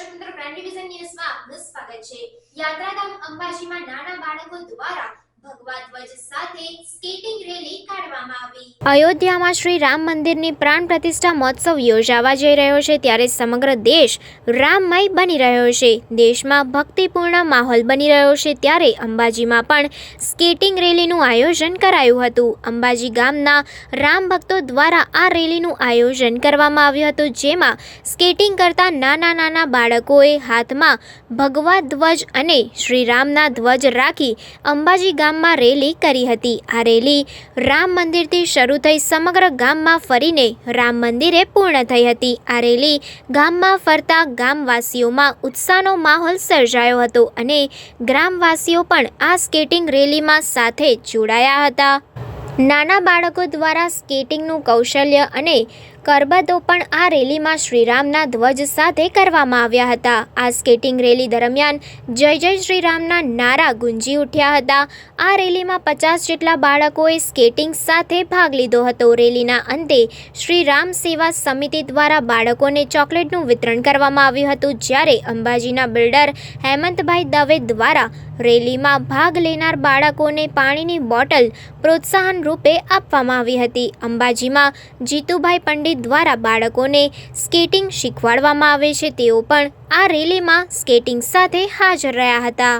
દર્શક મિત્રો brand division ન્યૂઝમાં આપનું સ્વાગત છે. યાત્રાધામ અંબાજીમાં નાના બાળકો દ્વારા અયોધ્યામાં શ્રી રામ મંદિરની પ્રાણ પ્રતિષ્ઠા મહોત્સવ યોજાવા જઈ રહ્યો છે, ત્યારે સમગ્ર દેશ રામમય બની રહ્યો છે. દેશમાં ભક્તિપૂર્ણ માહોલ બની રહ્યો છે, ત્યારે અંબાજીમાં પણ સ્કેટિંગ રેલીનું આયોજન કરાયું હતું. અંબાજી ગામના રામ ભક્તો દ્વારા આ રેલીનું આયોજન કરવામાં આવ્યું હતું, જેમાં સ્કેટિંગ કરતા નાના નાના બાળકોએ હાથમાં ભગવા ધ્વજ અને શ્રીરામના ધ્વજ રાખી અંબાજી ગામમાં રેલી કરી હતી. આ રેલી રામ મંદિરથી શરૂ થઈ સમગ્ર ગામમાં ફરીને રામ મંદિરે પૂર્ણ થઈ હતી. આ રેલી ગામમાં ફરતા ગામવાસીઓમાં ઉત્સાહનો માહોલ સર્જાયો હતો અને ગ્રામવાસીઓ પણ આ સ્કેટિંગ રેલીમાં સાથે જોડાયા હતા. નાના બાળકો દ્વારા સ્કેટિંગનું કૌશલ્ય અને કરબતો પણ આ રેલીમાં શ્રીરામના ધ્વજ સાથે કરવામાં આવ્યા હતા. આ સ્કેટિંગ રેલી દરમિયાન જય જય શ્રીરામના નારા ગુંજી ઉઠ્યા હતા. આ રેલીમાં પચાસ જેટલા બાળકોએ સ્કેટિંગ સાથે ભાગ લીધો હતો. રેલીના અંતે શ્રી રામ સેવા સમિતિ દ્વારા બાળકોને ચોકલેટનું વિતરણ કરવામાં આવ્યું હતું. જ્યારે અંબાજીના બિલ્ડર હેમંતભાઈ દવે દ્વારા રેલીમાં ભાગ લેનાર બાળકોને પાણીની બોટલ પ્રોત્સાહન રૂપે આપવામાં આવી હતી. અંબાજીમાં જીતુભાઈ પંડિત દ્વારા બાળકોને સ્કેટિંગ શીખવાડવામાં આવે છે. તેઓ પણ આ રેલીમાં સ્કેટિંગ સાથે હાજર રહ્યા હતા.